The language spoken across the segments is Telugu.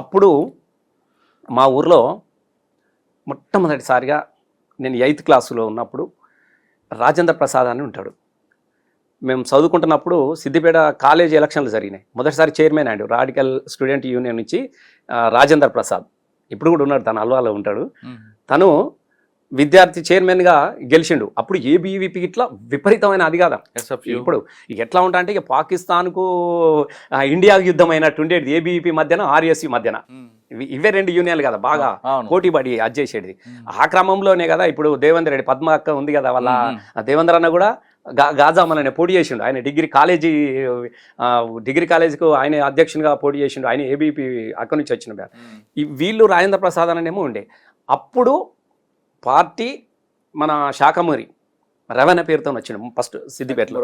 అప్పుడు మా ఊర్లో మొట్టమొదటిసారిగా నేను ఎయిత్ క్లాసులో ఉన్నప్పుడు రాజేంద్ర ప్రసాద్ అని ఉంటాడు. మేము చదువుకుంటున్నప్పుడు సిద్దిపేట కాలేజ్ ఎలక్షన్లు జరిగినాయి. మొదటిసారి చైర్మన్ అండి రాడికల్ స్టూడెంట్ యూనియన్ నుంచి రాజేంద్ర ప్రసాద్. ఇప్పుడు కూడా ఉన్నాడు తన అల్వాలో ఉంటాడు. తను విద్యార్థి చైర్మన్గా గెలిచిండు. అప్పుడు ఏబీవీపీ ఇట్లా విపరీతమైన అది కాదా ఇప్పుడు ఎట్లా ఉంటా అంటే ఇక పాకిస్తాన్కు ఆ, ఇండియాకు యుద్ధం అయినట్టు ఉండేది ఏబీవీపీ మధ్యన ఆర్ఎస్సీ మధ్యన. ఇవి- ఇవే రెండు యూనియన్లు కదా బాగా అవును. పోటీ పడి అది చేసేది. ఉమ్. ఆ క్రమంలోనే కదా ఇప్పుడు దేవేంద్ర రెడ్డి పద్మ అక్క ఉంది కదా వాళ్ళ. ఆ దేవేంద్ర అన్న కూడా గా గాజామన్ పోటీ చేసిండు. ఆయన డిగ్రీ కాలేజీ డిగ్రీ కాలేజీకు ఆయన అధ్యక్షునిగా పోటీ చేసిండు. ఆయన ఏబీపీ అక్కడి నుంచి వచ్చిన వీళ్ళు రాజేంద్ర ప్రసాద్ అనేమో ఉండే. అప్పుడు పార్టీ మన శాఖమూరి రవణ పేరుతో వచ్చిండు ఫస్ట్ సిద్దిపేటలో.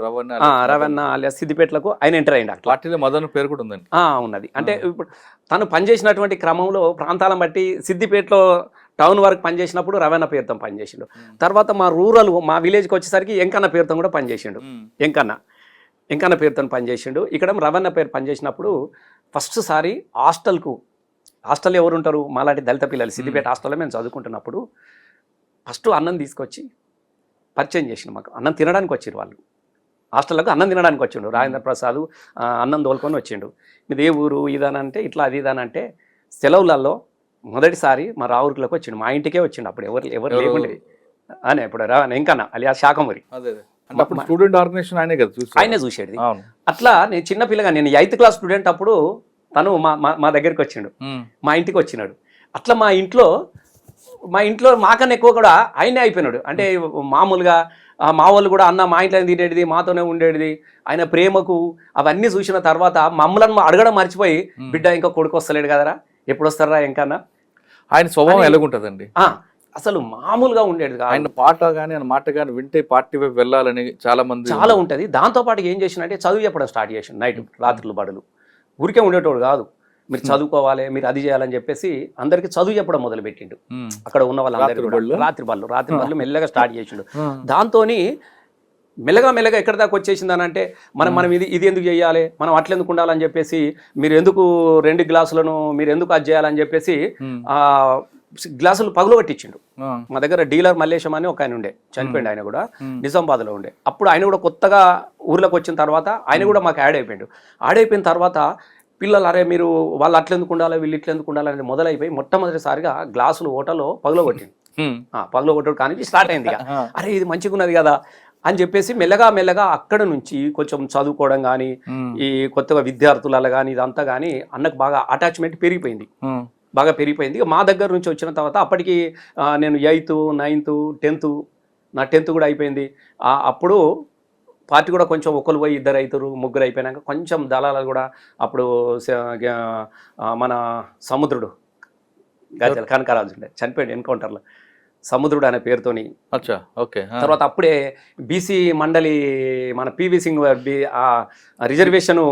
రవణ రవణ సిద్దిపేటలకు ఆయన ఎంటర్ అయ్యిండు అట్లా. పార్టీలో మదన్ పేరు కూడా ఉందండి. ఆ, ఉన్నది. అంటే ఇప్పుడు తను పనిచేసినటువంటి క్రమంలో ప్రాంతాలను బట్టి సిద్దిపేటలో టౌన్ వరకు పనిచేసినప్పుడు రవణ పేరుతో పనిచేసిండు. తర్వాత మా రూరల్ మా విలేజ్కి వచ్చేసరికి ఎంకన్న పేరుతో కూడా పనిచేసిండు. ఎంకన్న. ఎంకన్న పేరుతో పనిచేసిండు. ఇక్కడ రవణ పేరు పనిచేసినప్పుడు ఫస్ట్ సారి హాస్టల్కు హాస్టల్ ఎవరు ఉంటారు మాలాంటి దళిత పిల్లలు. సిద్దిపేట హాస్టల్లో మేము చదువుకుంటున్నప్పుడు ఫస్ట్ అన్నం తీసుకొచ్చి పరిచయం చేసిండు మాకు. అన్నం తినడానికి వచ్చిరు వాళ్ళు. హాస్టల్లకు అన్నం తినడానికి వచ్చిండు. రాజేంద్ర ప్రసాద్ అన్నం తోలుకొని వచ్చిండు. మీది ఏ ఊరు? ఇదానంటే ఇట్లా అది ఇదానంటే సెలవులలో మొదటిసారి మా రావురికలకు వచ్చిండు. మా ఇంటికే వచ్చిండు అప్పుడు. ఎవరు ఎవరు? లేకుండే. అని ఇప్పుడు రా ఇంకన్నా అలియా శాఖమూరి స్టూడెంట్ ఆర్గనైజేషన్ ఆయనే కదా ఆయనే చూసేది. అట్లా నేను చిన్న పిల్లగా నేను ఎయిత్ క్లాస్ స్టూడెంట్ అప్పుడు తను మా మా- దగ్గరికి వచ్చిండు. మా ఇంటికి వచ్చినాడు. అట్లా మా ఇంట్లో మా ఇంట్లో మాకన్నా ఎక్కువ కూడా ఆయనే అయిపోయినాడు. అంటే మామూలుగా మా వాళ్ళు కూడా అన్న మా ఇంట్లో తినేది మాతోనే ఉండేది ఆయన ప్రేమకు అవన్నీ చూసిన తర్వాత మమ్మల్ని అడగడం మర్చిపోయి. బిడ్డ ఇంకా కొడుకు వస్తలేడు కదరా? ఎప్పుడు వస్తారా ఇంకన్నా ఆయన స్వభావం ఎలాగుంటదండి? అసలు మామూలుగా ఉండేది ఆయన పాట కానీ ఆయన మాట కానీ వింటే పార్టీ వైపు వెళ్ళాలని చాలా మంది చాలా ఉంటుంది. దాంతో పాటు ఏం చేసిండంటే చదువు చెప్పడం స్టార్ట్ చేసిండు నైట్ రాత్రులు బడులు. ఊరికే ఉండేటోడు కాదు. మీరు చదువుకోవాలి మీరు అది చేయాలని చెప్పేసి అందరికి చదువు చెప్పడం మొదలు పెట్టిండు. అక్కడ ఉన్న వాళ్ళందరికీ రాత్రి బళ్ళు? రాత్రి బళ్ళు మెల్లగా స్టార్ట్ చేసిండు. ఆ. దాంతోని మెల్లగా మెల్లగా ఎక్కడి దాకా వచ్చేసిందని అంటే మనం మనం ఇది ఇది ఎందుకు చేయాలి మనం అట్లా ఎందుకు ఉండాలని చెప్పేసి మీరు ఎందుకు రెండు గ్లాసులను మీరు ఎందుకు అది చేయాలని చెప్పేసి గ్లాసులు పగులు పట్టించిండు. మా దగ్గర డీలర్ మల్లేశం అని ఒక ఆయన ఉండే చనిపోయిండు ఆయన కూడా. ఉమ్. నిజామాబాద్లో ఉండే. అప్పుడు ఆయన కూడా కొత్తగా ఊర్లోకి వచ్చిన తర్వాత ఆయన కూడా మాకు యాడ్ అయిపోయిండు. యాడ్ అయిపోయిన తర్వాత పిల్లలు అరే మీరు వాళ్ళు అట్లా ఎందుకు ఉండాలి వీళ్ళు ఇట్లా ఎందుకు ఉండాలి అనేది మొదలైపోయి మొట్టమొదటిసారిగా గ్లాసులు ఓటలో పగులగొట్టింది పగులగొట్టడు కానీ స్టార్ట్ అయింది. అరే ఇది మంచిగా ఉన్నది కదా అని చెప్పేసి మెల్లగా మెల్లగా అక్కడ నుంచి కొంచెం చదువుకోవడం కానీ. ఈ కొత్తగా విద్యార్థులలో కానీ ఇదంతా కానీ అన్నకు బాగా అటాచ్మెంట్ పెరిగిపోయింది. బాగా పెరిగిపోయింది. మా దగ్గర నుంచి వచ్చిన తర్వాత అప్పటికి నేను ఎయిత్ నైన్త్ టెన్త్ నా టెన్త్ కూడా అయిపోయింది. అప్పుడు పార్టీ కూడా కొంచెం ఒకరు పోయి ఇద్దరు అవుతారు ముగ్గురు అయిపోయినాక కొంచెం దళాలు కూడా అప్పుడు మన సముద్రుడు గజల కనకరాజు ఉండే చనిపోయాడు ఎన్కౌంటర్లో. సముద్రుడు అనే పేరుతోని అచ్చా ఓకే. తర్వాత అప్పుడే బీసీ మండలి మన పివి సింగ్ ఆ రిజర్వేషన్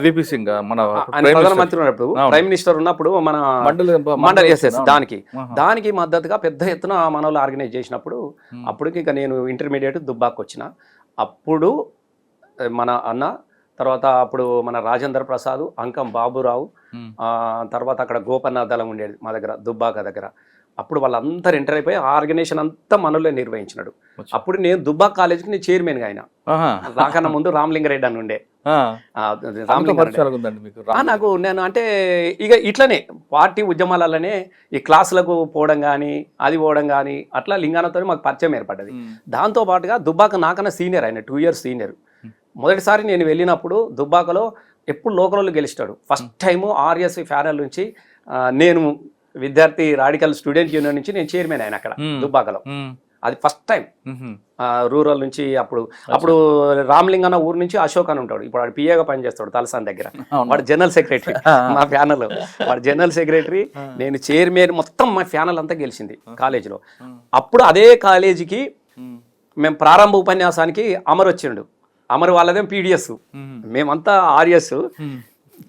విపి సింగ్ మన. ప్రధానమంత్రి ఉన్నప్పుడు. ప్రైమ్ మినిస్టర్ ఉన్నప్పుడు మన మండలి దానికి. దానికి మద్దతుగా పెద్ద ఎత్తున మన ఆర్గనైజ్ చేసినప్పుడు. అప్పటికి ఇక నేను ఇంటర్మీడియట్ దుబ్బాకి వచ్చిన అప్పుడు మన అన్న తర్వాత అప్పుడు మన రాజేంద్ర ప్రసాద్ అంకం బాబురావు తర్వాత అక్కడ గోపన్న దళం ఉండేది మా దగ్గర దుబ్బాక దగ్గర అప్పుడు వాళ్ళందరూ ఎంటర్ అయిపోయి ఆ ఆర్గనైజేషన్ అంతా మనలో నిర్వహించినాడు. అప్పుడు నేను దుబ్బాక్ కాలేజీకి నేను చైర్మన్ ఆయన ఆహా. రాకన్నా ముందు రామలింగారెడ్డి అని ఉండే. నాకు నేను అంటే ఇక ఇట్లనే పార్టీ ఉద్యమాలలోనే ఈ క్లాసులకు పోవడం కానీ అది పోవడం కానీ అట్లా లింగానతో మాకు పరిచయం ఏర్పడ్డది. దాంతో పాటుగా దుబ్బాక నాకన్నా సీనియర్ ఆయన టూ ఇయర్స్ సీనియర్. మొదటిసారి నేను వెళ్ళినప్పుడు దుబ్బాకలో ఎప్పుడు లోకల్లో గెలిచాడు ఫస్ట్ టైం ఆర్ఎస్ ఫ్యానల్ నుంచి నేను విద్యార్థి రాడికల్ స్టూడెంట్ యూనియన్ నుంచి నేను చైర్మన్ ఆయన అక్కడ. దుబ్బాకలో. అది ఫస్ట్ టైం. రూరల్ నుంచి అప్పుడు అప్పుడు రామ్లింగ్ అన్న ఊరు నుంచి అశోక్ అని ఉంటాడు ఇప్పుడు వాడు పిఏగా పనిచేస్తాడు తలసాన్ దగ్గర. వాడు జనరల్ సెక్రటరీ మా ప్యానల్ వాడు జనరల్ సెక్రటరీ నేను చైర్మన్ మొత్తం మా ప్యానల్ అంతా గెలిచింది కాలేజీలో. అప్పుడు అదే కాలేజీకి. మేము ప్రారంభ ఉపన్యాసానికి అమర్ వచ్చిండు అమర్ వాళ్ళదేం పీడిఎస్. మేమంతా ఆర్ఎస్ ఉమ్.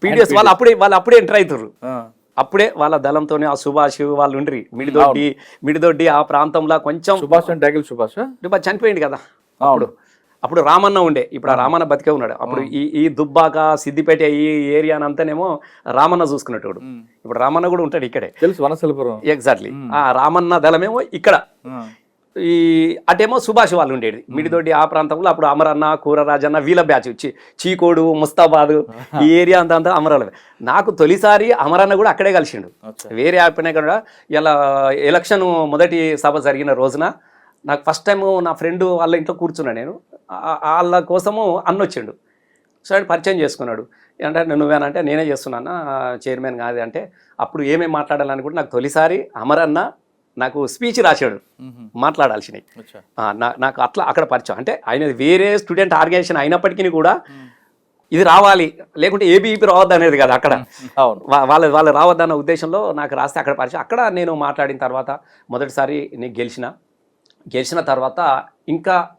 పీడిఎస్ వాళ్ళు అప్పుడే వాళ్ళు అప్పుడే ఎంటర్ అవుతారు. అప్పుడే వాళ్ళ దళంతోనే ఆ సుభాష్ వాళ్ళు ఉండ్రి. మిడిదొడ్డి మిడిదొడ్డి ఆ ప్రాంతంలో కొంచెం సుభాష్ అంటే డైగిల్ సుభాష్? చనిపోయింది కదా. అప్పుడు అప్పుడు రామన్న ఉండే. ఇప్పుడు ఆ రామన్న బతికే ఉన్నాడు. అప్పుడు ఈ ఈ దుబ్బాక సిద్దిపేట ఈ ఏరియా అంతానేమో రామన్న చూసుకునేటోడు ఉమ్. ఇప్పుడు రామన్న కూడా ఉంటాడు ఇక్కడే. తెలుసు వనసలిపురం. ఎగ్జాక్ట్లీ ఆ రామన్న దళమేమో ఇక్కడ. ఈ అటేమో సుభాష్ వాళ్ళు ఉండేది. మిడిదొడ్డి ఆ ప్రాంతంలో అప్పుడు అమరన్న కూరరాజన్న వీళ్ళ బ్యాచ్ చి చీకోడు ముస్తాబాద్ ఈ ఏరియా అంతా అంతా అమరాల నాకు తొలిసారి అమరన్న కూడా అక్కడే కలిసిండు. వేరే ఆపినా కూడా ఇలా ఎలక్షన్ మొదటి సభ జరిగిన రోజున నాకు ఫస్ట్ టైం నా ఫ్రెండ్ వాళ్ళ ఇంట్లో కూర్చున్నా నేను. వాళ్ళ కోసము అన్న వచ్చిండు. సో ఆయన పరిచయం చేసుకున్నాడు. అంటే నువ్వేనంటే నేనే చేస్తున్నాను చైర్మన్ కాదు అంటే అప్పుడు ఏమేమి మాట్లాడాలని కూడా నాకు తొలిసారి అమరన్న నాకు స్పీచ్ రాశాడు. మాట్లాడాల్సినవి. నాకు అట్లా అక్కడ పరిచయం. అంటే ఆయన వేరే స్టూడెంట్ ఆర్గనైజేషన్ అయినప్పటికీ కూడా. ఇది రావాలి. లేకుంటే ఏబీఈపీ రావద్దు అనేది కదా అక్కడ. వాళ్ళ వాళ్ళు రావద్దన్న ఉద్దేశంలో నాకు రాస్తే అక్కడ పరిచయం. అక్కడ నేను మాట్లాడిన తర్వాత మొదటిసారి నేను గెలిచిన. గెలిచిన తర్వాత ఇంకా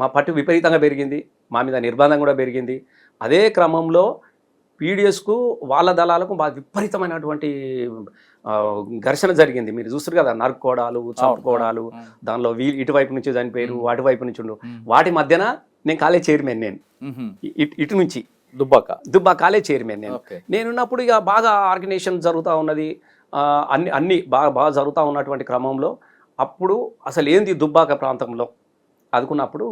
మా పట్టు విపరీతంగా పెరిగింది. మా మీద నిర్బంధం కూడా పెరిగింది. అదే క్రమంలో పీడిఎస్కు వాళ్ళ దళాలకు బాగా విపరీతమైనటువంటి ఘర్షణ జరిగింది. మీరు చూస్తారు కదా నరుక్కోవడాలు చంపుకోవడాలు. దానిలో వీ ఇటువైపు నుంచి చనిపోయారు మ్మ్. అటువైపు నుంచి ఉండు. వాటి మధ్యన నేను కాలేజ్ చైర్మన్ నేను. ఇటు నుంచి. దుబ్బాక. దుబ్బా కాలేజ్ చైర్మన్ నేను. నేనున్నప్పుడు ఇక బాగా ఆర్గనైజేషన్ జరుగుతూ ఉన్నది. అన్ని అన్ని బాగా బాగా జరుగుతూ ఉన్నటువంటి క్రమంలో అప్పుడు అసలు ఏంది దుబ్బాక ప్రాంతంలో? అనుకున్నప్పుడు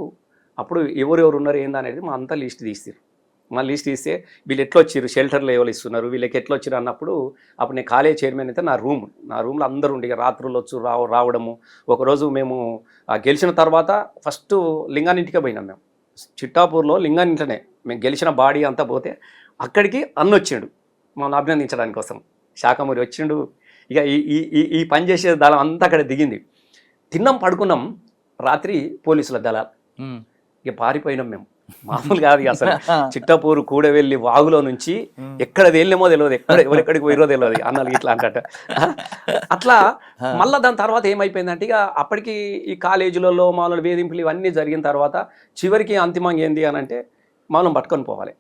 అప్పుడు ఎవరెవరు ఉన్నారు ఏంది అనేది మా అంతా లిస్ట్ తీస్తారు మా లిస్ట్ తీస్తే వీళ్ళు ఎట్లా వచ్చారు షెల్టర్లు ఎవరు ఇస్తున్నారు? వీళ్ళకి ఎట్లా వచ్చారు అన్నప్పుడు అప్పుడు నేను కాలేజ్ చైర్మన్ అయితే నా రూమ్ నా రూమ్లో అందరూ ఉండి ఇక రాత్రులు వచ్చు రావ రావడము. ఒకరోజు మేము ఆ, గెలిచిన తర్వాత ఫస్ట్ లింగానింటికే పోయినాం మేము. చిట్టాపూర్లో లింగానింట్లోనే మేము గెలిచిన బాడీ అంతా పోతే అక్కడికి అన్న వచ్చిండు. మమ్మల్ని అభినందించడానికి కోసం. శాఖమూరి వచ్చిండు. ఇక ఈ ఈ ఈ- పని చేసే దళం అంతా అక్కడ దిగింది. తిన్నాం పడుకున్నాం. రాత్రి పోలీసుల దళాలు. ఇక పారిపోయినాం మేము. మామూలు కాదు అసలు. చిట్టపూరు కూడవెల్లి వాగులో నుంచి. ఎక్కడ తేలినేమో తెలియదు ఎక్కడ ఎవరెక్కడికి పోయిరో తెలియదు అన్నలు ఇట్లా అంటట అట్లా మళ్ళా దాని తర్వాత ఏమైపోయిందంటే ఇక అప్పటికి ఈ కాలేజీలలో మామూలు వేధింపులు ఇవన్నీ జరిగిన తర్వాత చివరికి అంతిమంగా ఏంది అని అంటే మనం పట్టుకొని పోవాలి.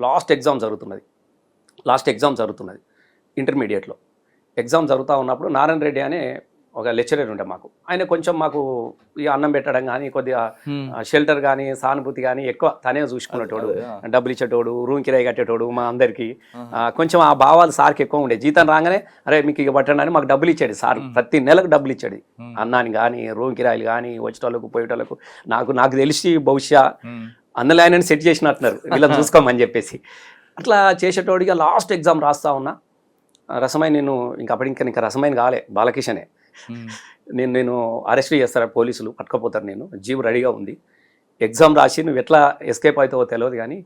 లాస్ట్ ఎగ్జామ్ జరుగుతున్నది. లాస్ట్ ఎగ్జామ్ జరుగుతున్నది. ఇంటర్మీడియట్లో. ఎగ్జామ్ జరుగుతూ ఉన్నప్పుడు నారాయణ రెడ్డి అనే ఒక లెక్చరర్ ఉండే మాకు. ఆయన కొంచెం మాకు ఈ అన్నం పెట్టడం కానీ కొద్దిగా. షెల్టర్ కానీ సానుభూతి కానీ ఎక్కువ తనే చూసుకునేటోడు. డబ్బులు ఇచ్చేటోడు రూమ్ కిరాయి కట్టేటోడు మా అందరికి. కొంచెం ఆ భావాలు సార్కి ఎక్కువ ఉండే. జీతం రాగానే అరే మీకు ఇక పట్టండి అని మాకు డబ్బులు ఇచ్చాడు సార్ ప్రతి నెలకు డబ్బులు ఇచ్చాడు ఉమ్. అన్నాని కానీ రూమ్ కిరాయిలు కానీ వచ్చేటోళ్ళకు పోయేటోళ్ళకు నాకు నాకు తెలిసి బహుశా ఆయనని సెట్ చేసినట్టున్నారు. వీళ్ళని చూసుకోమని చెప్పేసి. అట్లా చేసేటోడిగా లాస్ట్ ఎగ్జామ్ రాస్తా ఉన్నా. రసమైన నేను ఇంకా అప్పటి ఇంకా ఇంకా రసమైన కాలే. బాలకిషనే. నేను నేను అరెస్ట్ చేస్తారు పోలీసులు? పట్టుకపోతారు నేను? జీబు రెడీగా ఉంది. ఎగ్జామ్ రాసి నువ్వు ఎట్లా ఎస్కేప్ అవుతావో తెలియదు కానీ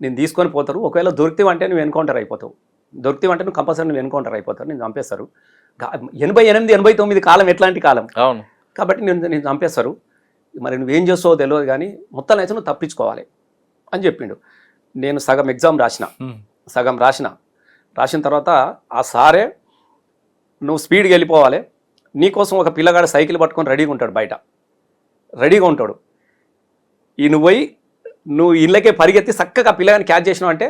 నేను తీసుకొని పోతారు. ఒకవేళ దొరికితే నువ్వు ఎన్కౌంటర్ అయిపోతావు. దొరికితే నువ్వు కంపల్సరీ నువ్వు ఎన్కౌంటర్ అయిపోతావు. నేను చంపేస్తారు. ఎనభై ఎనిమిది ఎనభై తొమ్మిది కాలం ఎట్లాంటి కాలం? అవును. కాబట్టి నేను నేను చంపేస్తారు. మరి నువ్వేం చేస్తావో తెలియదు కానీ మొత్తం అయితే నువ్వు తప్పించుకోవాలి అని చెప్పిండు. నేను సగం ఎగ్జామ్ రాసిన. సగం రాసిన. రాసిన తర్వాత ఆ సారే నువ్వు స్పీడ్గా వెళ్ళిపోవాలి. నీకోసం ఒక పిల్లగాడు సైకిల్ పట్టుకొని రెడీగా ఉంటాడు బయట. రెడీగా ఉంటాడు. ఈ నువ్వు పోయి నువ్వు ఇళ్ళకే పరిగెత్తి చక్కగా పిల్లగాని క్యాచ్ చేసినావు అంటే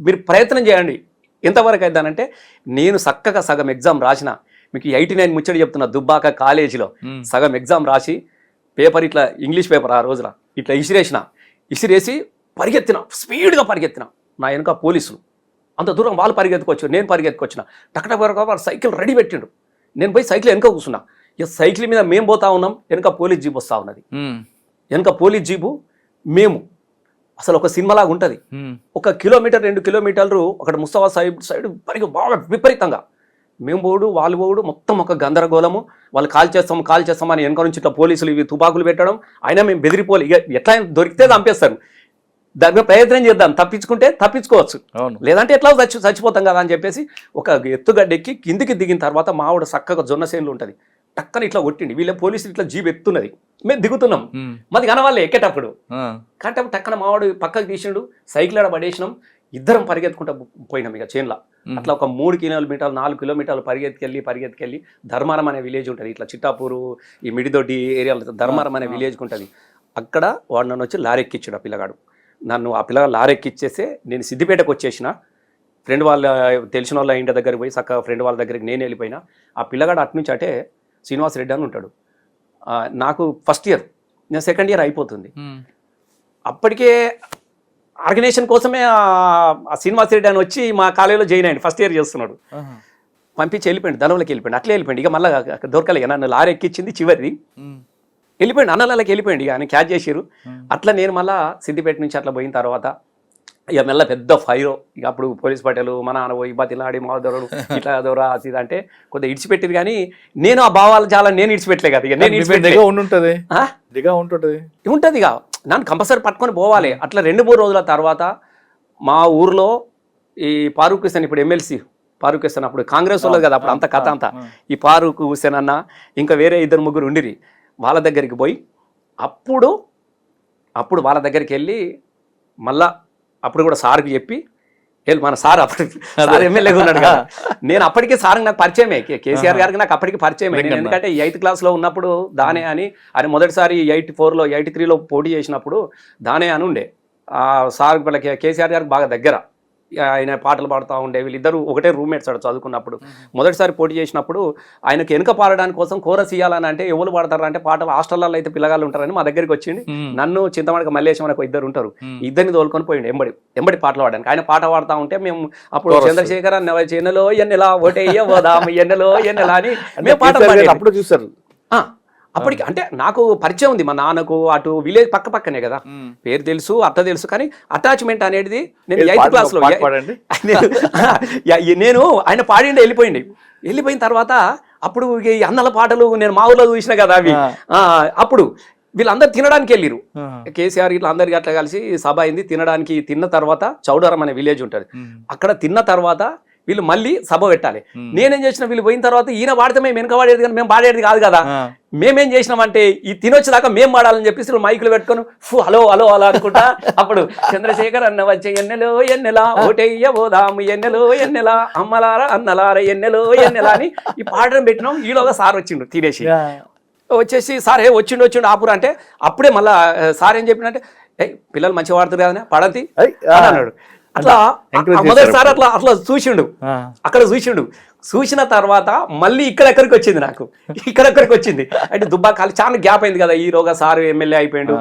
మీరు ప్రయత్నం చేయండి. ఎంతవరకు అవుతానంటే నేను చక్కగా సగం ఎగ్జామ్ రాసిన మీకు ఎయిటీ నైన్ ముచ్చడి చెప్తున్నా దుబ్బాక కాలేజీలో. సగం ఎగ్జామ్ రాసి పేపర్ ఇట్లా ఇంగ్లీష్ పేపర్ ఆ రోజున ఇట్లా ఇసిరేసిన ఇసిరేసి పరిగెత్తిన స్పీడ్గా పరిగెత్తిన నా వెనుక పోలీసులు. అంత దూరం వాళ్ళు పరిగెత్తుకొచ్చు నేను పరిగెత్తుకొచ్చిన. వాడు సైకిల్ రెడీ పెట్టిండు నేను పోయి సైకిల్ వెనక కూర్చున్నా. ఇక సైకిల్ మీద మేము పోతా ఉన్నాం వెనక పోలీస్ జీప్ వస్తూ ఉన్నది. వెనక పోలీస్ జీపు మేము. అసలు ఒక సినిమాలాగా ఉంటుంది. ఒక కిలోమీటర్ రెండు కిలోమీటర్లు అక్కడ ముస్తఫా సాహిబ్ సైడ్ పరిగె బాగా విపరీతంగా. మేము పోడు వాళ్ళు పోడు మొత్తం ఒక గందరగోళము. వాళ్ళు కాల్ చేస్తాం కాల్ చేస్తాం అని వెనక నుంచి ఇట్లా పోలీసులు ఇవి తుపాకులు పెట్టడం అయినా మేము బెదిరిపోలే. ఇక ఎట్లా దొరికితే చంపేస్తారు దాని మీద ప్రయత్నం చేద్దాం. తప్పించుకుంటే తప్పించుకోవచ్చు. లేదంటే ఎట్లా చచ్చి చచ్చిపోతాం కదా అని చెప్పేసి ఒక ఎత్తుగడ్డెక్కి కిందికి దిగిన తర్వాత మావిడ చక్కగా జొన్న సేన్లు ఉంటుంది. టక్కన ఇట్లా కొట్టిండి వీళ్ళ పోలీసులు ఇట్లా జీప్ ఎత్తున్నది. మేము దిగుతున్నాం. మాది కనవాళ్ళే ఎక్కేటప్పుడు. అప్పుడు టక్కన మావాడు పక్కకు తీసిండు. సైకిల్ ఆడ పడేసినాం. ఇద్దరం పరిగెత్తుకుంటా పోయినాం ఇక చేన్ల. అట్లా ఒక మూడు కిలోమీటర్లు నాలుగు కిలోమీటర్లు పరిగెత్తుకెళ్ళి పరిగెత్తుకెళ్ళి ధర్మారం అనే విలేజ్ ఉంటుంది. ఇట్లా చిట్టాపూరు ఈ మిడిదొడ్డి ఏరియాలో ధర్మారం అనే. విలేజ్ ఉంటుంది. అక్కడ వాడు నన్ను వచ్చి లారెక్కిచ్చాడు ఆ పిల్లగాడు. నన్ను ఆ పిల్లగాడు లారెక్కిచ్చేస్తే నేను సిద్దిపేటకు వచ్చేసిన. ఫ్రెండ్ వాళ్ళ తెలిసిన వాళ్ళ ఇంటి దగ్గరికి పోయి చక్కగా ఫ్రెండ్ వాళ్ళ దగ్గరికి నేను వెళ్ళిపోయినా. ఆ పిల్లగాడు అటు నుంచి అంటే శ్రీనివాస్ రెడ్డి అని ఉంటాడు. నాకు ఫస్ట్ ఇయర్ నేను సెకండ్ ఇయర్ అయిపోతుంది. అప్పటికే ఆర్గనైజేషన్ కోసమే ఆ- శ్రీనివాస్ రెడ్డి అని వచ్చి మా కాలేజీలో జాయిన్ అయ్యండి. ఫస్ట్ ఇయర్ చేస్తున్నాడు. పంపించి వెళ్ళిపోయింది ధనంలోకి వెళ్ళిపోయింది అట్లే వెళ్ళిపోయింది ఇక మళ్ళీ దొరకలే నన్ను లారీ ఎక్కించింది చివరిది. వెళ్ళిపోయింది అన్నలకి వెళ్ళిపోయింది ఇక ఆయన క్యాచ్ చేసిరు. అట్లా నేను మళ్ళా సిద్దిపేట నుంచి అట్లా పోయిన తర్వాత ఇక మెల్ల పెద్ద ఫైరో. ఇక అప్పుడు పోలీస్ పటేలు మా నాన్న పోయి బతిలాడి మా ఇట్లా దొర అది అంటే కొద్దిగా ఇడిచిపెట్టిరు కానీ నేను ఆ భావాల చాలా నేను ఇడిచిపెట్టలే కదా ఇక నేను? నిఘా ఉంటుంటది ఉంటుంది ఇక. నన్ను కంపల్సరీ పట్టుకొని పోవాలి. అట్లా రెండు మూడు రోజుల తర్వాత మా ఊర్లో ఈ ఫారూక్ హుసేన్ ఇప్పుడు ఎమ్మెల్సీ ఫారూక్ హుసేన్ అప్పుడు కాంగ్రెస్ వాళ్ళది కదా అప్పుడు అంత కథ అంతా. ఈ ఫారూక్ హుసేన్ అన్న ఇంకా వేరే ఇద్దరు ముగ్గురు ఉండిరి. వాళ్ళ దగ్గరికి పోయి అప్పుడు అప్పుడు వాళ్ళ దగ్గరికి వెళ్ళి మళ్ళా అప్పుడు కూడా సార్కి చెప్పి వెళ్ళి మన సార్ అప్పుడు సార్ ఎమ్మెల్యేగా ఉన్నాడు కదా. నేను అప్పటికే సార్ నాకు పరిచయమే. కేసీఆర్ గారికి నాకు అప్పటికి పరిచయమే. నేను. ఎందుకంటే ఎయిత్ క్లాస్లో ఉన్నప్పుడు దానే అని ఆయన మొదటిసారి ఎయిటీ ఫోర్లో ఎయిటీ త్రీలో పోటీ చేసినప్పుడు దానే అని ఉండే. ఆ సార్ వీళ్ళకి కేసీఆర్ గారికి బాగా దగ్గర. ఆయన పాటలు పాడుతూ ఉండే వీళ్ళిద్దరు ఒకటే రూమ్మేట్స్ అక్కడ చదువుకున్నప్పుడు మొదటిసారి పోటీ చేసినప్పుడు ఆయనకు వెనుక పాడడానికి కోసం కోరస్ ఇవ్వాలని అంటే ఎవరు పాడతారు అంటే పాటలు హాస్టల్లో అయితే పిల్లగాళ్ళు ఉంటారని మా దగ్గరికి వచ్చిండి ఉమ్. నన్ను చింతమడక మల్లేశం అని ఒక ఇద్దరు ఉంటారు. ఇద్దరిని తోలుకొని పోయిండు ఎంబడి ఎంబడి పాటలు పాడడానికి ఆయన పాట పాడుతూ ఉంటే మేము అప్పుడు. చంద్రశేఖర్ అన్న ఎన్నెలో ఎన్నెలా ఓటేయ్య ఎన్నెలో ఎన్నెలా అని మేము పాటలు పాడేది. అప్పుడు చూసారు అప్పటికి అంటే నాకు పరిచయం ఉంది మా నాన్నకు అటు విలేజ్ పక్క పక్కనే కదా. పేరు తెలుసు అత్త తెలుసు కానీ అటాచ్మెంట్ అనేది నేను ఎయిత్ క్లాస్లో నేను ఆయన పాడిండే వెళ్ళిపోయింది వెళ్ళిపోయిన తర్వాత అప్పుడు ఈ అన్నల పాటలు నేను మా ఊర్లో చూసిన కదా అవి. అప్పుడు వీళ్ళందరూ తినడానికి వెళ్ళిరు. కేసీఆర్ ఇట్లా అందరికి అట్లా కలిసి సభ అయింది. తినడానికి తిన్న తర్వాత చౌడవరం అనే విలేజ్ ఉంటుంది. అక్కడ తిన్న తర్వాత వీళ్ళు మళ్ళీ సభ పెట్టాలి. నేనేం చేసిన వీళ్ళు పోయిన తర్వాత ఈయన పాడితే మేము వెనక పాడేది కానీ మేము పాడేది కాదు కదా. మేమేం చేసినామంటే ఈ తినొచ్చేదాకా మేము పాడాలని చెప్పేసి మైకులు పెట్టుకొని ఫు హలో హలో హలో అనుకుంటా. అప్పుడు చంద్రశేఖర్ అన్న వచ్చే ఎన్నెలో ఎన్నెలా ఓటయ్య పోదాము ఎన్నెలో ఎన్నెలా అమ్మలారా అన్నలారా ఎన్నెలో ఎన్నెలా అని ఈ పాడడం పెట్టినాం. ఈలోగా సార్ వచ్చిండు తినేసి. యా. వచ్చేసి సార్ ఏ వచ్చిండు వచ్చిండు ఆపురా అంటే అప్పుడే మళ్ళా సార్ ఏం చెప్పినంటే ఏ పిల్లలు మంచిగా పాడుతారు కదా పడతి అన్నాడు. అట్లా మొదటిసారి అట్లా అట్లా చూసిండు. అక్కడ చూసిండు. చూసిన తర్వాత మళ్ళీ ఇక్కడెక్కడికి వచ్చింది నాకు? ఇక్కడెక్కడికి వచ్చింది? అంటే దుబ్బాకాలు చాలా గ్యాప్ అయింది కదా ఈ రోగా సార్ ఎమ్మెల్యే అయిపోయిండు.